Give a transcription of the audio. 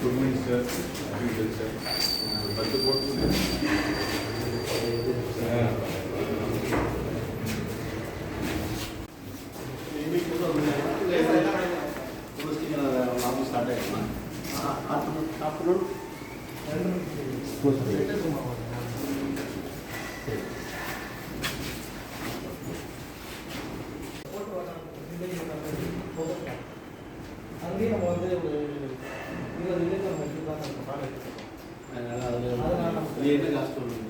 food minister agriculture பத்து போட்டு அங்கேயும் நம்ம வந்து ஒரு இருபது நம்ம வச்சுருக்காங்க அது என்ன காஸ்ட் வரும்